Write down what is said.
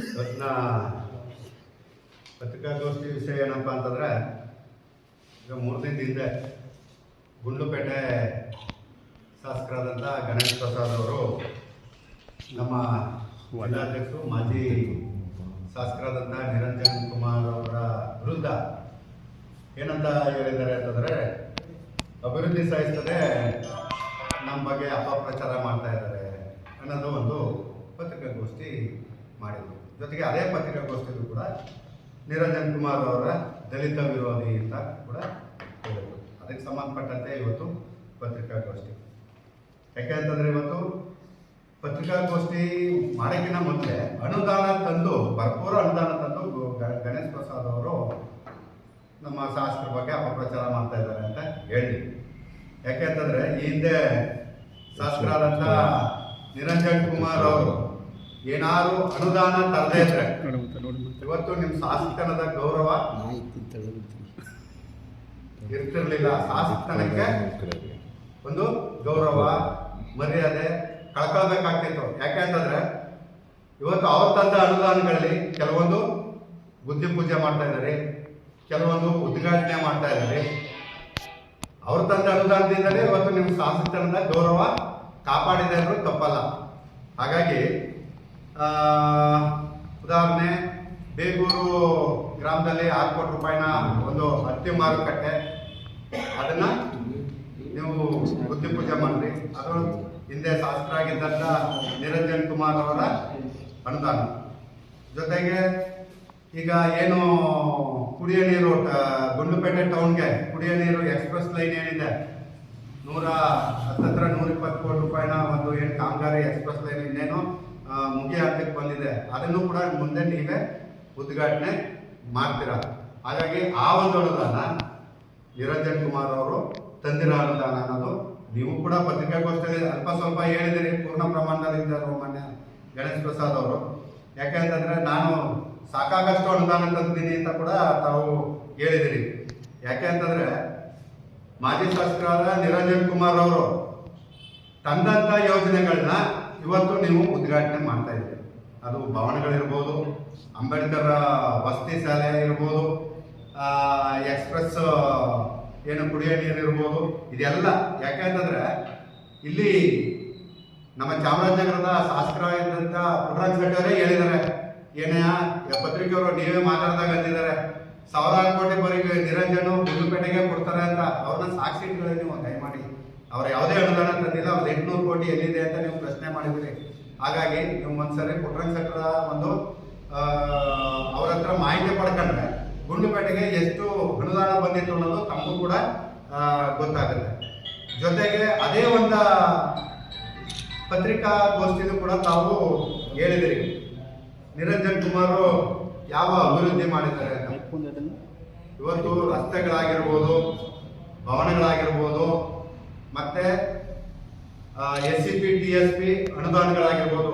ಇವತ್ತಿನ ಪತ್ರಿಕಾಗೋಷ್ಠಿ ವಿಷಯ ಏನಪ್ಪ ಅಂತಂದರೆ, ಈಗ ಮೂರು ದಿನದ ಹಿಂದೆ ಗುಂಡ್ಲುಪೇಟೆ ಶಾಸಕರಾದಂಥ ಗಣೇಶ್ ಪ್ರಸಾದ್ ಅವರು ನಮ್ಮ ಜಿಲ್ಲಾಧ್ಯಕ್ಷರು, ಮಾಜಿ ಶಾಸಕರಾದಂಥ ನಿರಂಜನ್ ಕುಮಾರ್ ಅವರ ವಿರುದ್ಧ ಏನಂತ ಹೇಳಿದ್ದಾರೆ ಅಂತಂದರೆ, ಅಭಿವೃದ್ಧಿ ಸಾಧಿಸ್ತದೆ ನಮ್ಮ ಬಗ್ಗೆ ಅಪಪ್ರಚಾರ ಮಾಡ್ತಾ ಇದ್ದಾರೆ ಅನ್ನೋದು ಒಂದು ಪತ್ರಿಕಾಗೋಷ್ಠಿ ಮಾಡಿದರು. ಜೊತೆಗೆ ಅದೇ ಪತ್ರಿಕಾಗೋಷ್ಠಿಯಲ್ಲೂ ಕೂಡ ನಿರಂಜನ್ ಕುಮಾರ್ ಅವರ ದಲಿತ ವಿರೋಧಿ ಅಂತ ಕೂಡ ಹೇಳಿದರು. ಅದಕ್ಕೆ ಸಂಬಂಧಪಟ್ಟಂತೆ ಇವತ್ತು ಪತ್ರಿಕಾಗೋಷ್ಠಿ. ಯಾಕೆ ಅಂತಂದರೆ ಇವತ್ತು ಪತ್ರಿಕಾಗೋಷ್ಠಿ ಮಾಡೋಕ್ಕಿಂತ ಮೊದಲೇ ಅನುದಾನ ತಂದು, ಭರ್ಪೂರ ಅನುದಾನ ತಂದು ಗಣೇಶ್ ಪ್ರಸಾದ್ ಅವರು ನಮ್ಮ ಶಾಸ್ತ್ರ ಬಗ್ಗೆ ಅಪಪ್ರಚಾರ ಮಾಡ್ತಾ ಇದ್ದಾರೆ ಅಂತ ಯಾಕೆ ಅಂತಂದ್ರೆ ಈ ಹಿಂದೆ ಶಾಸಕರಾದಂಥ ನಿರಂಜನ್ ಕುಮಾರ್ ಅವರು ಏನಾದ್ರು ಅನುದಾನ ತರದೇ ಇದ್ರೆ ಇವತ್ತು ನಿಮ್ಮ ಶಾಸಕನದ ಗೌರವ ಇರ್ತಿರ್ಲಿಲ್ಲ. ಶಾಸಕನಕ್ಕೆ ಒಂದು ಗೌರವ ಮರ್ಯಾದೆ ಕಳ್ಕೊಳ್ಬೇಕಾಗ್ತಿತ್ತು. ಯಾಕೆ ಅಂತಂದ್ರೆ ಇವತ್ತು ಅವ್ರ ತಂದ ಅನುದಾನಗಳಲ್ಲಿ ಕೆಲವೊಂದು ಬುದ್ಧಿ ಪೂಜೆ ಮಾಡ್ತಾ ಇದ್ದಾರೆ ಕೆಲವೊಂದು ಉದ್ಘಾಟನೆ ಮಾಡ್ತಾ ಇದ್ದಾರೆ. ಅವ್ರ ತಂದ ಅನುದಾನದಿಂದಲೇ ಇವತ್ತು ನಿಮ್ಮ ಶಾಸಕರನ್ನ ಗೌರವ ಕಾಪಾಡಿದೆ ಅಂದ್ರೂ ತಪ್ಪಲ್ಲ. ಹಾಗಾಗಿ ಉದಾಹರಣೆ, ಬೇಗೂರು ಗ್ರಾಮದಲ್ಲಿ ಆರು ಕೋಟಿ ರೂಪಾಯಿನ ಒಂದು ಹತ್ತಿ ಮಾರುಕಟ್ಟೆ ಅದನ್ನ ನೀವು ಬುದ್ಧಿ ಪೂಜೆ ಮಾಡ್ರಿ. ಅದು ಹಿಂದೆ ಶಾಸಕರಾಗಿದ್ದಂಥ ನಿರಂಜನ್ ಕುಮಾರ್ ಅವರ ಅನುದಾನ. ಜೊತೆಗೆ ಈಗ ಏನು ಕುಡಿಯೋ ನೀರು ಗುಂಡುಪೇಟೆ ಟೌನ್ಗೆ ಕುಡಿಯೋ ನೀರು ಎಕ್ಸ್ಪ್ರೆಸ್ ಲೈನ್ ಏನಿದೆ? ನೂರ ಹತ್ತತ್ರ ನೂರ ಇಪ್ಪತ್ತು ಕೋಟಿ ರೂಪಾಯಿನ ಒಂದು ಏನು ಕಾಮಗಾರಿ ಎಕ್ಸ್ಪ್ರೆಸ್ ಲೈನ್ ಇನ್ನೇನು? ಆ, ಮುಗಿ ಹಂತಕ್ಕೆ ಬಂದಿದೆ. ಅದನ್ನು ಕೂಡ ಮುಂದೆ ನೀವೇ ಉದ್ಘಾಟನೆ ಮಾಡ್ತೀರಾ? ಹಾಗಾಗಿ ಆ ಒಂದು ಅನುದಾನ ನಿರಂಜನ್ ಕುಮಾರ್ ಅವರು ತಂದಿರೋ ಅನುದಾನ ಅನ್ನೋದು ನೀವು ಕೂಡ ಪತ್ರಿಕಾಗೋಷ್ಠಿಯಲ್ಲಿ ಅಲ್ಪ ಸ್ವಲ್ಪ ಹೇಳಿದಿರಿ. ಪೂರ್ಣ ಪ್ರಮಾಣದಲ್ಲಿ ಇದ್ದರು ಮೊನ್ನೆ ಗಣೇಶ್ ಪ್ರಸಾದ್ ಅವರು. ಯಾಕೆ ಅಂತಂದ್ರೆ ನಾನು ಸಾಕಾಗಷ್ಟು ಅನುದಾನ ತಂದಿದ್ದೀನಿ ಅಂತ ಕೂಡ ತಾವು ಹೇಳಿದಿರಿ. ಯಾಕೆ ಅಂತಂದ್ರೆ ಮಾಜಿ ಶಾಸಕರಾದ ನಿರಂಜನ್ ಕುಮಾರ್ ಅವರು ತಂದಂತ ಯೋಜನೆಗಳನ್ನ ಇವತ್ತು ನೀವು ಉದ್ಘಾಟನೆ ಮಾಡ್ತಾ ಇದ್ದೀರಿ. ಅದು ಭವನಗಳಿರ್ಬೋದು, ಅಂಬೇಡ್ಕರ್ ವಸತಿ ಶಾಲೆ ಇರ್ಬೋದು ಎಕ್ಸ್ಪ್ರೆಸ್ ಏನು ಕುಡಿಯೋ ನೀರು ಇರ್ಬೋದು, ಇದೆಲ್ಲ ಯಾಕೆಂತಂದ್ರೆ ಇಲ್ಲಿ ನಮ್ಮ ಚಾಮರಾಜನಗರದ ಶಾಸಕರಾಗಿದ್ದಂಥ ಪುಟ್ಟರಾಜ ಶೆಟ್ಟಿ ಹೇಳಿದ್ದಾರೆ. ಏನೇ ಪತ್ರಿಕೆಯವರು ನೀವೇ ಮಾತಾಡಿದಾಗ ಅಂದಿದ್ದಾರೆ. ಸಾವಿರಾರು ಕೋಟಿ ಬರೀ ನಿರಂಜನು ಗುಂಡುಪೇಟೆಗೆ ಕೊಡ್ತಾರೆ ಅಂತ ಅವ್ರನ್ನ ಸಾಕ್ಷಿ ಇಟ್ಕೊಳ್ಳಿ ನೀವು ಅವ್ರ ಯಾವುದೇ ಅನುದಾನ ತಂದಿಲ್ಲ ಅವ್ರ ಎಂಟುನೂರು ಕೋಟಿ ಎಲ್ಲಿದೆ ಅಂತ ನೀವು ಪ್ರಶ್ನೆ ಮಾಡಿದ್ರಿ. ಹಾಗಾಗಿ ನೀವು ಒಂದ್ಸರಿ ಪುಟ್ಟರಂಗ ಸಕ್ರ ಒಂದು ಅವ್ರ ಹತ್ರ ಮಾಹಿತಿ ಪಡ್ಕೊಂಡ್ರೆ ಗುಂಡುಪೇಟೆಗೆ ಎಷ್ಟು ಅನುದಾನ ಬಂದಿತ್ತು ಅನ್ನೋದು ತಮಗೂ ಕೂಡ ಗೊತ್ತಾಗುತ್ತೆ. ಜೊತೆಗೆ ಅದೇ ಒಂದು ಪತ್ರಿಕಾಗೋಷ್ಠಿನೂ ಕೂಡ ತಾವು ಹೇಳಿದಿರಿ. ನಿರಂಜನ್ ಕುಮಾರ್ ಯಾವ ಅಭಿವೃದ್ಧಿ ಮಾಡಿದ್ದಾರೆ ಇವತ್ತು ರಸ್ತೆಗಳಾಗಿರ್ಬೋದು ಭವನಗಳಾಗಿರ್ಬೋದು ಮತ್ತೆ S C P T S P ಅನುದಾನಗಳಾಗಿರ್ಬೋದು